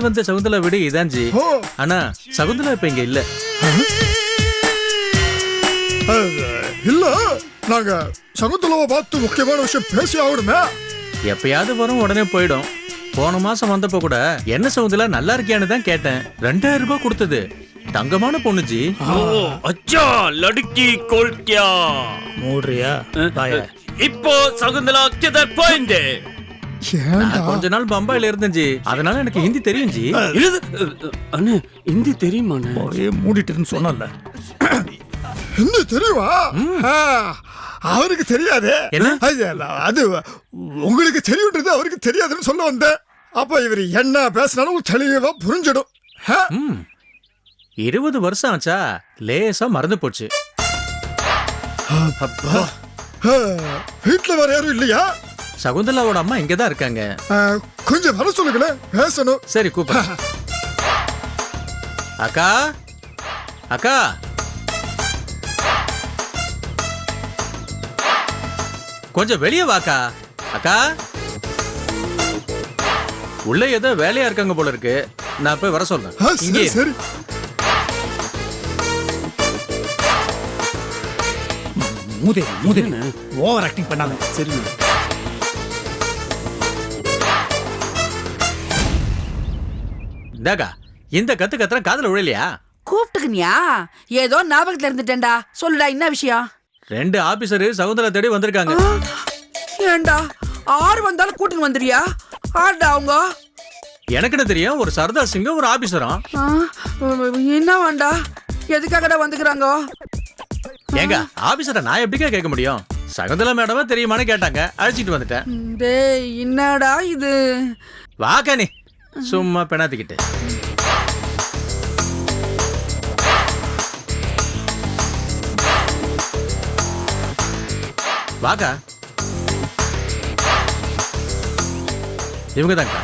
தேடி வந்த சகுந்தலா வீடு இதான் ஜி. ஆனா சகுந்தலா இப்ப இங்க இல்ல. இல்ல நாங்க சகுந்தலாவை பார்த்து முக்கியமான விஷயம் பேசி ஆகணுமே. எப்பயாவது வரும் உடனே போயிடும். போன மாசம் வந்தப்ப கூட என்ன சகுந்தலா நல்லா இருக்கியான்னு தான் கேட்டேன். ரெண்டாயிரம் ரூபாய் கொடுத்தது. தங்கமான பொண்ணு ஜி. ஓ அச்சா லடுக்கி கோல்கியா. மூடுறியா? இப்போ சகுந்தலா கிதர் போயிண்டு ஏன்டா நான் கொஞ்ச நாள் பம்பாயில இருந்தேன் ஜி அதனால எனக்கு ஹிந்தி தெரியும் ஜி. அண்ணே ஹிந்தி தெரியுமாண்ணே போய் மூடிட்டுன்னு சொன்னல என்ன தெரியுமா? ஆ, அவருக்கு தெரியாது. என்ன? அது, அது உங்களுக்கு தெரியுன்றது அவருக்கு தெரியாதுன்னு சொல்ல வந்தேன். அப்ப இவர் என்ன பேசினாலும் தெளிவா புரிஞ்சிடும். இருபது வருஷம் ஆச்சா? லேசா மறந்து போச்சு. ஆ, வீட்ல வேற யாரும் இல்லையா? சகுந்தலாவோட அம்மா இங்கதான் இருக்காங்க. ஆ, கொஞ்சம் வர சொல்லுங்களேன் பேசணும். சரி கூப்பிடு. அக்கா அக்கா. கொஞ்சம் வெளியே வாக்கா. அக்கா. உள்ள ஏதோ வேலையா இருக்காங்க போல இருக்கு. நான் போய் வர சொல்றேன். இங்கே. சரி மூதே மூதே ஓவர் ஆக்டிங் பண்ணாத. சரி. இந்தாக்கா இந்த கத்து கத்துற காதுல விழலையா? கூப்பிட்டுக்கினியா? ஏதோ ஞாபகத்துல இருந்துட்டேன்டா. சொல்லுடா என்ன விஷயம்? ரெண்டு ஆபீசர் சகுந்தலா தேடி வந்திருக்காங்க. ஆ, ஏன்டா? ஆறு வந்தாலும் கூட்டின்னு வந்துடுறியா ஆடுடா அவங்க. எனக்கு என்ன தெரியும் ஒரு சர்தார் சிங்கும் ஒரு ஆபீசரும். ஆ, என்ன வேண்டா? எதுக்காகடா வந்துக்கிறாங்க? ஏங்க ஆபீசரை நான் எப்படிக்கா கேட்க முடியும்? சகுந்தலா மேடமா தெரியுமான்னு கேட்டாங்க. அழைச்சிட்டு வந்துட்டேன். டேய் என்னடா இது? வாக்கா நீ சும்மா பெணாத்திக்கிட்டு. வாக்கா. இவங்க தான்க்கா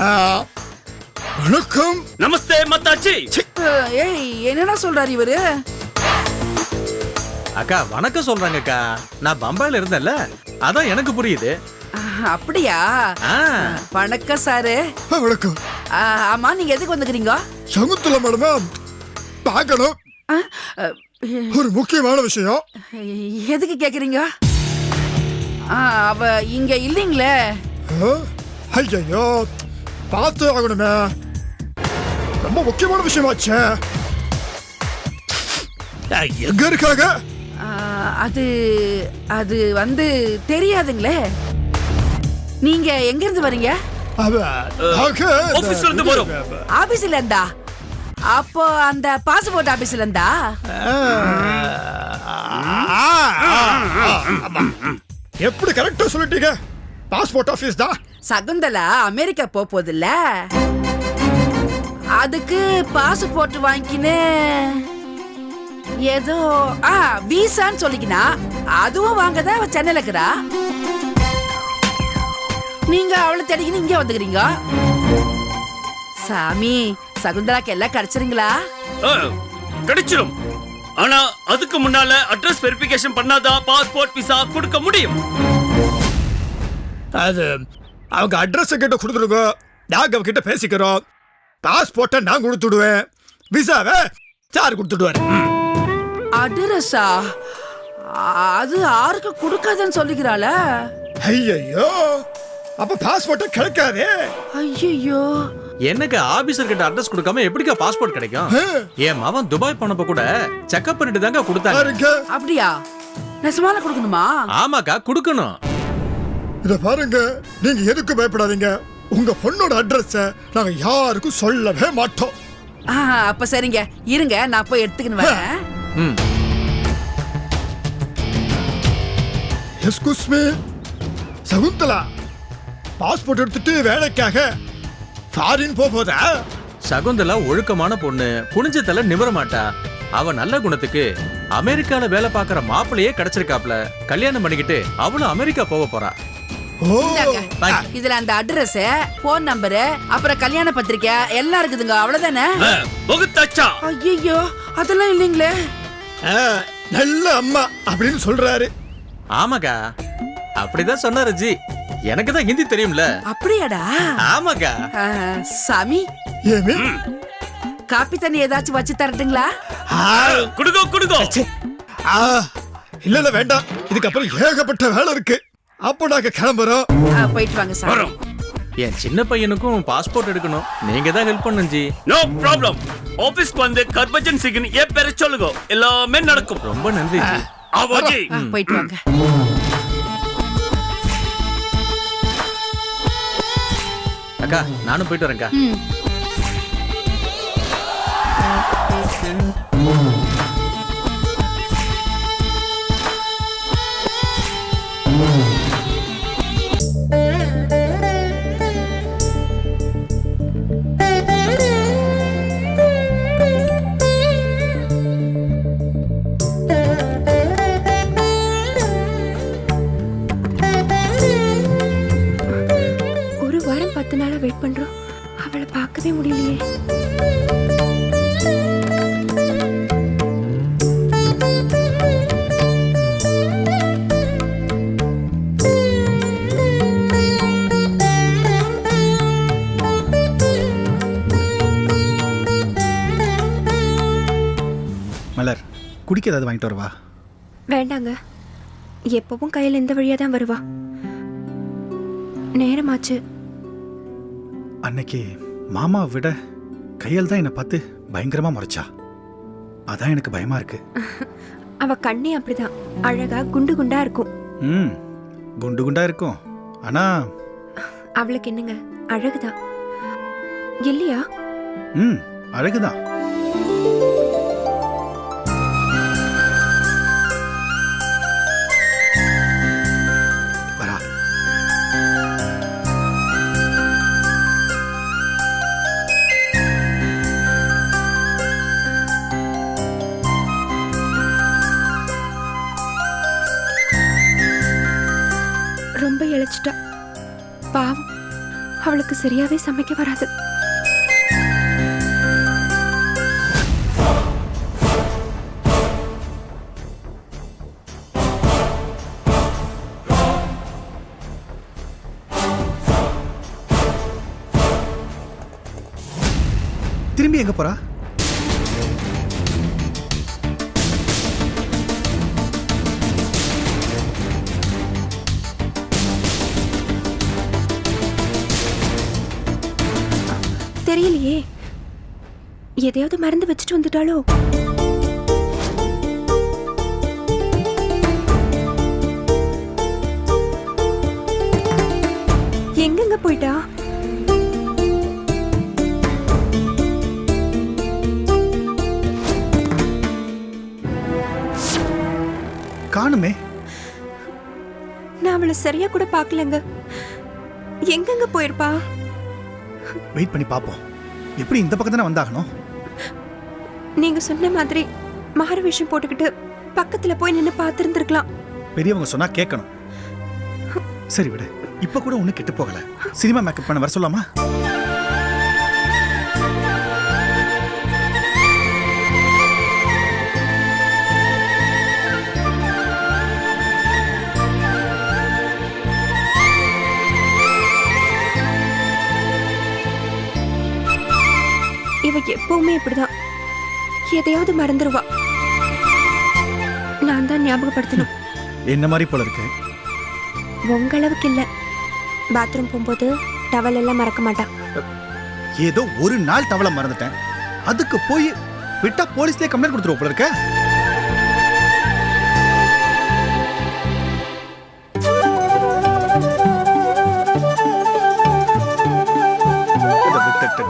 ஆ, வணக்கம். நமஸ்தே மத்தாச்சி. என்னடா சொல்றாரு இவரு? அக்கா வணக்கம் சொல்றாங்கக்கா. நான் பம்பாயில இருந்தேன்ல. அதான் எனக்கு புரியுது. அப்படியா? ஆ. வணக்கம் சாரு. வணக்கம். ஆமா நீங்க எதுக்கு வந்துக்கிறீங்க? சகுந்தலா மேடமா பார்க்கணும். ஒரு முக்கியமான விஷயம். எதுக்கு கேக்குறீங்க? ஆ, அவ இங்க இல்லீங்களே. ஐயோ பார்த்து ஆகணுமே. ரொம்ப முக்கியமான விஷயமாச்சே. எங்க இருக்காங்க? அது அது வந்து தெரியாதுங்களே. நீங்க எங்க இருந்து வரீங்க ஆபீஸ்ல இருந்து வரோம். ஆபீஸ்ல இருந்தா? அப்போ அந்த பாஸ்போர்ட் ஆபீஸ்ல இருந்தா. எப்படி கரெக்டா சொல்லிட்டீங்க? பாஸ்போர்ட் ஆபீஸ் தான். சகுந்தலா அமெரிக்கா போக போதில்ல? அதுக்கு பாஸ்போர்ட் வாங்கிக்கின்னு ஏதோ ஆ விசான்னு சொல்லிக்கினா அதுவும் வாங்கதான் அவ சென்னையில இருக்கிறா? நீங்க அவளை தேடிக்கின்னு இங்க வந்துக்கிறீங்க? சாமி சகுந்தலாக்கு எல்லாம் கிடைச்சிருங்களா? ஆ, கிடைச்சிரும். ஆனா அதுக்கு முன்னால அட்ரஸ் வெரிஃபிகேஷன் பண்ணாதான் பாஸ்போர்ட் விசா கொடுக்க முடியும்? அது அவங்க அட்ரஸ் கிட்ட கொடுத்துருங்க. நாங்க அவகிட்ட பேசிக்கிறோம். பாஸ்போர்ட்டை நான் கொடுத்துடுவேன். விசாவை சார் கொடுத்துடுவாரு. அட்ரஸா அது யாருக்கு கொடுக்காதுன்னு சொல்லிக்கிறாள ஐயோ அப்ப பாஸ்போர்ட்டை கிடைக்காதே. ஐயோ என்னக்கா ஆபீசர் கிட்ட அட்ரஸ் கொடுக்காம எப்படிக்கா பாஸ்போர்ட் கிடைக்கும்? என் மவன் துபாய் போனப்ப கூட செக்அப் பண்ணிட்டு தாங்க கொடுத்தாங்க. அப்படியா? நெசமால கொடுக்கணுமா? ஆமாக்கா கொடுக்கணும். இத பாருங்க நீங்க எதுக்கு பயப்படாதீங்க. உங்க பொண்ணோட அட்ரஸ நாங்க யாருக்கும் சொல்லவே மாட்டோம். ஆ, அப்ப சரிங்க. இருங்க நான் போய் எடுத்துக்கின்னு வரேன். ம். எஸ்குஸ் மீ சகுந்தலா பாஸ்போர்ட் எடுத்துட்டு வேலைக்காக ஃபாரின் போதா? சகுந்தலா ஒழுக்கமான பொண்ணு குனிஞ்ச தலை நிமிர மாட்டா. அவ நல்ல குணத்துக்கு அமெரிக்கால வேலை பார்க்கற மாப்பிளையே கிடைச்சிருக்காப்ல. கல்யாணம் பண்ணிக்கிட்டு அவளும் அமெரிக்கா போக போறா. இதுல அந்த அட்ரஸ் போன் நம்பரு அப்புறம் கல்யாண பத்திரிக்கை எல்லாம் இருக்குதுங்க அவ்வளவுதானே? ஐயோ அதெல்லாம் இல்லைங்களே. நல்ல அம்மா அப்படின்னு சொல்றாரு. ஆமாக்கா அப்படிதான் சொன்னாரு ஜி. எனக்கு தான் ஹிந்தி தெரியும்ல. அப்படியாடா? ஆமாக்கா. சாமி ஏமே? காப்பி தண்ணி ஏதாச்சும் வச்சு தரட்டுங்களா? குடுங்கோ குடுங்கோ ஆ, இல்ல இல்ல வேண்டாம். இதுக்கப்புறம் ஏகப்பட்ட வேலை இருக்கு. அப்போ நாங்க கிளம்புறோம். ஆ, போயிட்டு வாங்க வரோம். என் சின்ன பையனுக்கும் பாஸ்போர்ட் எடுக்கணும். நீங்க தான் ஹெல்ப் பண்ணும் ஜி. நோ ப்ராப்ளம் ஆபீஸ்க்கு வந்து கர்பஜன் சிக்னி என் பேரை சொல்லுங்க. எல்லாமே நடக்கும். ரொம்ப நன்றி ஜி. ஆவாஜி போயிட்டு வாங்க. அக்கா நானும் போயிட்டு வரேன்க்கா. பார்க்கவே முடியலையே. மலர் குடிக்க ஏதாவது வாங்கிட்டு வரவா? வேண்டாங்க. எப்பவும் கையில் இந்த வழியா தான் வருவா. நேரமாச்சு. அன்னைக்கு மாமா விட கையால் தான் என்னை பார்த்து பயங்கரமா முறைச்சா. அதான் எனக்கு பயமா இருக்கு. அவ கண்ணே அப்படிதான். அழகா குண்டு குண்டா இருக்கும். ம் குண்டு குண்டா இருக்கும். ஆனா அவளுக்கு என்னங்க? அழகுதான். இல்லையா? ம் அழகுதான். எனக்கு சரியாவே சமைக்க வராது. திரும்பி எங்க போறா? தெரியலையே. எதையாவது மறந்து வச்சுட்டு வந்துட்டாளோ? எங்கெங்க போயிட்டா? காணுமே. நான் அவளை சரியா கூட பார்க்கலங்க. எங்கெங்க போயிருப்பா? வெயிட் பண்ணி பார்ப்போம் எப்படி இந்த பக்கம் தானே வந்தாகணும்? நீங்க சொன்ன மாதிரி மாறு விஷயம் போட்டுக்கிட்டு பக்கத்துல போய் நின்னு பார்த்திருந்திருக்கலாம். பெரியவங்க சொன்னா கேட்கணும். சரி விடு. இப்ப கூட ஒண்ணு கெட்டு போகல. சினிமா மேக்கப் பண்ண வர சொல்லாமா? எப்பவுமே இப்படிதான். எதையாவது மறந்துருவா. நான் தான் ஞாபகப்படுத்தணும். என்ன மாதிரி போல இருக்கு? உங்க அளவுக்கு இல்ல. பாத்ரூம் போகும்போது டவல் எல்லாம் மறக்க மாட்டா ஏதோ ஒரு நாள் தவளை மறந்துட்டேன். அதுக்கு போய் விட்டா போலீஸ்லயே கம்ப்ளைண்ட் கொடுத்துருவோம் போல இருக்க.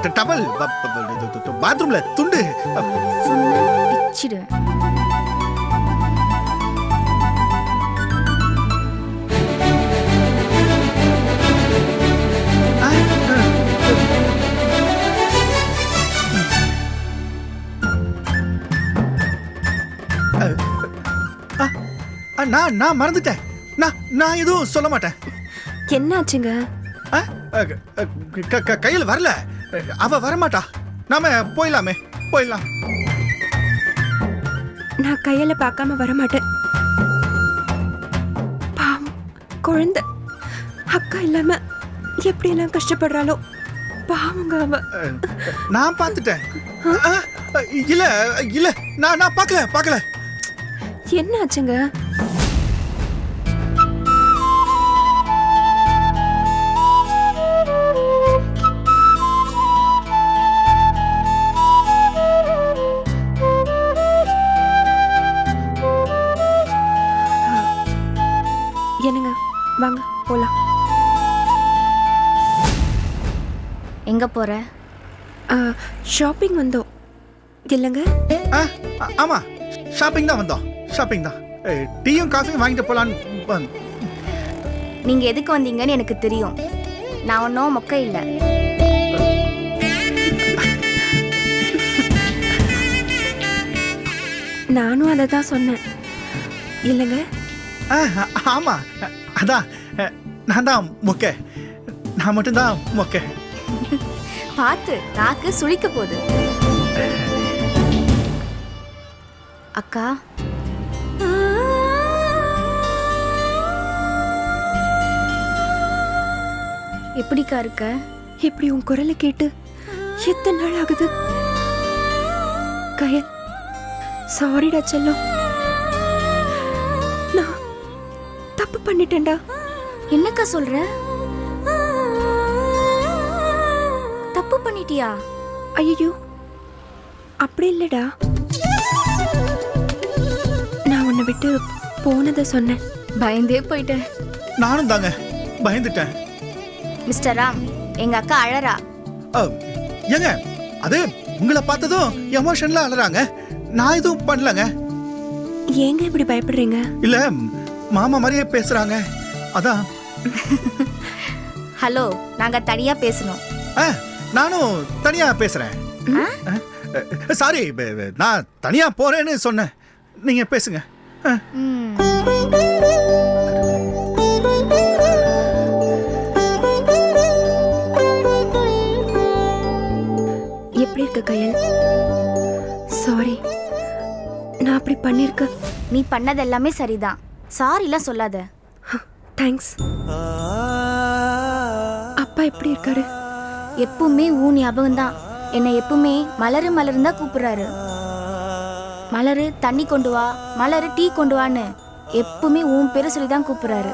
டவல். பாத்ரூம்ல துண்டு. பிச்சிடுவேன் நான் நான் மறந்துட்டேன். நான் நான் எதுவும் சொல்ல மாட்டேன். என்னாச்சுங்க? கையில் வரல. அவ வரமாட்டா. நாம போயிடலாமே போயிடலாம். நான் கையில பார்க்காம வர மாட்டேன் பாவம் குழந்தை. அக்கா இல்லாம எப்படி எல்லாம் கஷ்டப்படுறாளோ. பாவங்க அவ. நான் பார்த்துட்டேன். இல்ல இல்ல. நான் நான் பார்க்கல பார்க்கல. என்ன ஆச்சுங்க எங்க போற? ஷாப்பிங் வந்தோம். இல்லைங்க? ஆ, ஆ, ஆமா. ஷாப்பிங் தான் வந்தோம். ஷாப்பிங் தான். டீயும் காஃபியும் வாங்கிட்டு போலான்னு வந்தோம். நீங்க எதுக்கு வந்தீங்கன்னு எனக்கு தெரியும். நான் ஒன்றும் மொக்க இல்லை. நானும் அதை தான் சொன்னேன். இல்லைங்க? ஆ, ஆ, ஆமா. அதான். நான் தான் மொக்க. நான் மட்டும்தான் மொக்க. பார்த்து நாக்கு சுளிக்க போகுது. அக்கா. எப்படிக்கா இருக்க? இப்படி உன் குரலை கேட்டு? எத்தனை நாள் ஆகுது? கயல் சாரிடா செல்லம். நான் தப்பு பண்ணிட்டேன்டா. என்னக்கா சொல்ற? பண்ணிட்டியா ஐயோ அப்படி இல்லடா. நான் உன்னை விட்டு போனதை சொன்னேன். பயந்தே போயிட்டேன். நானும் தாங்க பயந்துட்டேன். மிஸ்டர் ராம் எங்க அக்கா அழறா? ஏங்க அது உங்களை பார்த்ததும் எமோஷன்ல அலறாங்க நான் எதுவும் பண்ணலங்க. ஏங்க இப்படி பயப்படுறீங்க? இல்ல மாமா மாதிரியே பேசுறாங்க. அதான். ஹலோ நாங்க தனியா பேசணும். ஆ, நானும் தனியா பேசுறேன். சாரி நான் தனியா போறேன்னு சொன்னேன். நீங்க பேசுங்க. எப்படி இருக்க கயல்? சாரி நான் அப்படி பண்ணிருக்க. நீ பண்ணது எல்லாமே சரிதான். சாரிலாம் சொல்லாத. தேங்க்ஸ் அப்பா எப்படி இருக்காரு? எப்பவுமே ஊ ஞாபகம் தான் என்னை எப்பவுமே மலரு மலருன்னு தான் கூப்பிடுறாரு. மலரு தண்ணி கொண்டு வா. மலரு டீ கொண்டு வான்னு எப்பவுமே உன் பேரை சொல்லி தான் கூப்பிடுறாரு.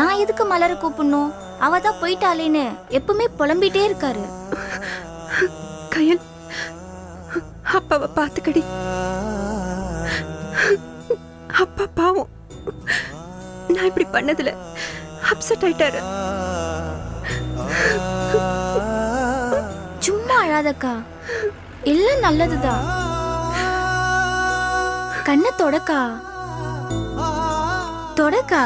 நான் எதுக்கு மலரை கூப்பிடணும்? அவ தான் போயிட்டாளேன்னு எப்பவுமே புலம்பிட்டே இருக்காரு. கயல் அப்பாவை பார்த்துக்கடி. அப்பா பாவம். நான் இப்படி பண்ணதுல அப்செட் ஆயிட்டாரு. சும்மா அழாதக்கா. எல்லாம் நல்லதுதான். கண்ணை தொடக்கா. தொடக்கா.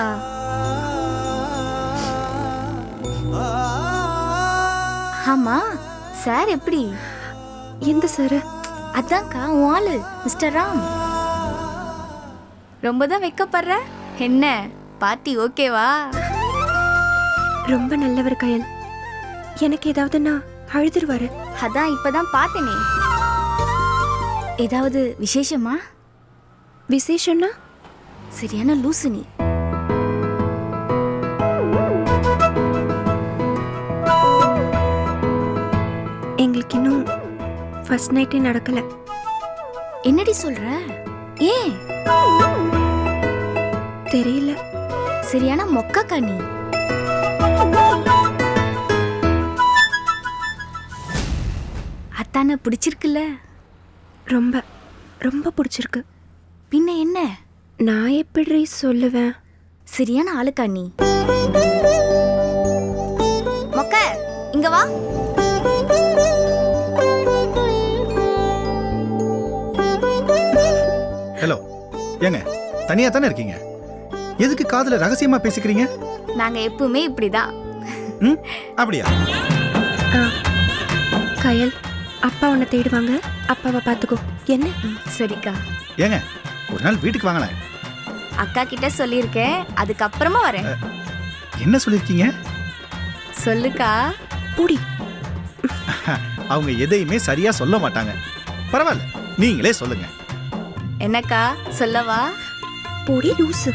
ஆமா சார் எப்படி? எந்த சார்? அதான்க்கா உன் ஆளு மிஸ்டர் ராம். ரொம்ப தான் வெக்கப்படுற? என்ன? பார்ட்டி ஓகேவா? ரொம்ப நல்லவர் கயல். எனக்கு ஏதாவதுன்னா அழுதுருவாரு. அதான் இப்பதான் பார்த்தேனே. ஏதாவது விசேஷமா? விசேஷம்னா? சரியான லூசு நீ. எங்களுக்கு இன்னும் ஃபர்ஸ்ட் நைட்டே நடக்கல. என்னடி சொல்ற? ஏன்? தெரியல. சரியான மொக்கக்கா நீ. அத்தான பிடிச்சிருக்குல்ல? ரொம்ப ரொம்ப பிடிச்சிருக்கு. பின்ன என்ன? நான் எப்படி சொல்லுவேன்? சரியான ஆளுக்கா நீ? மொக்க இங்க வா. ஹலோ ஏங்க தனியா தானே இருக்கீங்க? எதுக்கு காதுல ரகசியமா பேசிக்கிறீங்க? நாங்க எப்பவுமே இப்படிதான். ம்? அப்படியா? ஆ. கயல் அப்பா உன்னை தேடுவாங்க. அப்பாவை பார்த்துக்கோ. என்ன? சரிக்கா. ஏங்க ஒரு நாள் வீட்டுக்கு வாங்களேன். அக்கா கிட்ட சொல்லியிருக்கேன். அதுக்கப்புறமா வரேன். என்ன சொல்லிருக்கீங்க சொல்லுக்கா. பூடி. அவங்க எதையுமே சரியா சொல்ல மாட்டாங்க. பரவாயில்ல நீங்களே சொல்லுங்க. என்னக்கா சொல்லவா? பொடி லூசு.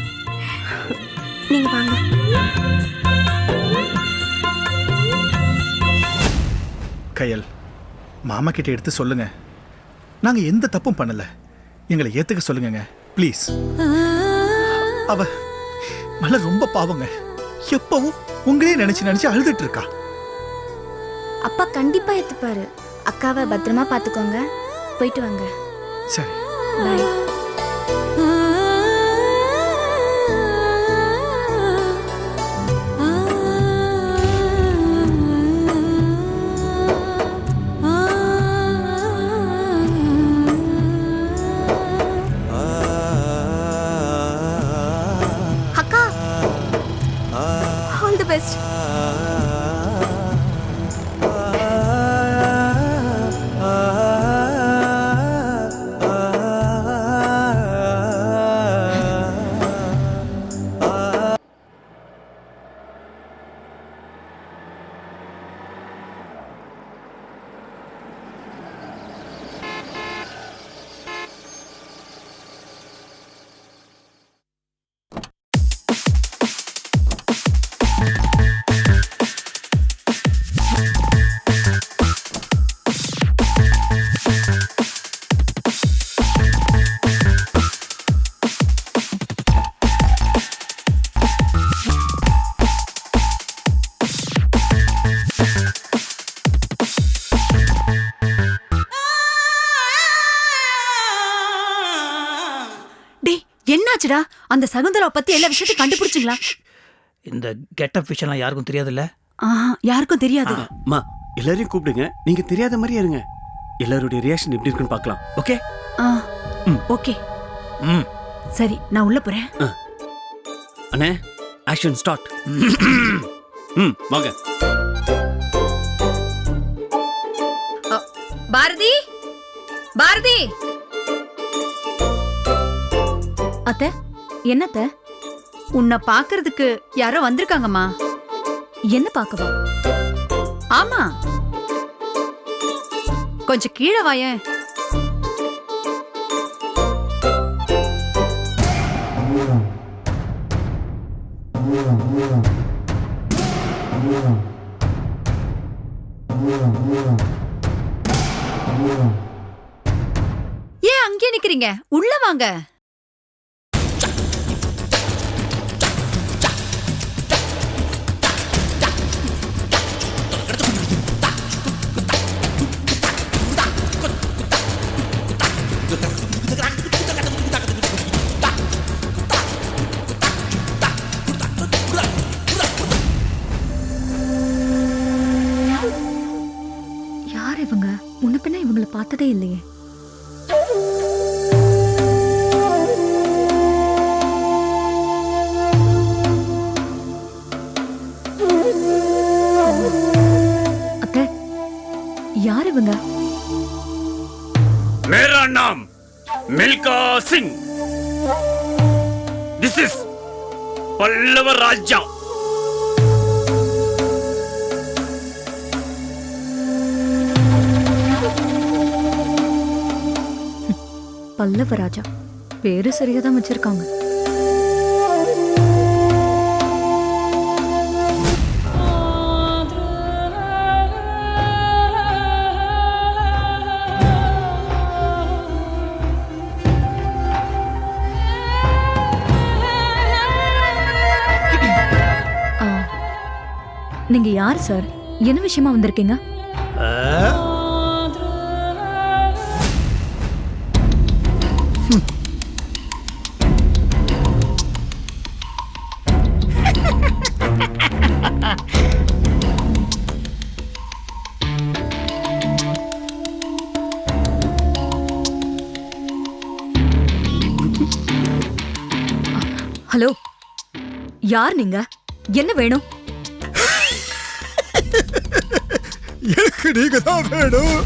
நீங்க வாங்க. கையல் மாமா கிட்ட எடுத்து சொல்லுங்க. நாங்க எந்த தப்பும் பண்ணல. எங்களை ஏத்துக்க சொல்லுங்கங்க. ப்ளீஸ் அவ மலர் ரொம்ப பாவங்க. எப்பவும் உங்களே நினைச்சு நினைச்சு அழுதுட்டு இருக்கா. அப்பா கண்டிப்பா ஏத்துப்பாரு. அக்காவை பத்திரமா பாத்துக்கோங்க. போயிட்டு வாங்க. சரி. பாய் podcast. என்னாச்சுடா அந்த சகுந்தலா பத்தி எல்லா விஷயத்தையும் கண்டுபிடிச்சிங்களா? இந்த கெட்டப் விஷயம்லாம் யாருக்கும் தெரியாதுல்ல? ஆஹா, யாருக்கும் தெரியாது. அம்மா எல்லாரையும் கூப்பிடுங்க. நீங்க தெரியாத மாதிரி இருங்க. எல்லாருடைய ரியாக்ஷன் எப்படி இருக்குன்னு பார்க்கலாம். ஓகே ஆ, ம். ஓகே ம். சரி நான் உள்ள போறேன். அண்ணே ஆக்ஷன் ஸ்டார்ட் ம் வாங்க. பாரதி? பாரதி? அத்த என்னத்த? உன்னை பாக்குறதுக்கு யாரோ வந்திருக்காங்கம்மா. என்ன பார்க்கவா? ஆமா. கொஞ்சம் கீழே வாயேன் ஏன் அங்கேயே நிக்கிறீங்க? உள்ள வாங்க. मेरा नाम मिल्का सिंह दिस इज पल्लव राजा பல்லவராஜா பேரு சரியா தான் வச்சிருக்காங்க நீங்க யார் சார்? என்ன விஷயமா வந்திருக்கீங்க? ஹலோ யார் நீங்க? என்ன வேணும்? எனக்கு நீங்க தான் வேணும்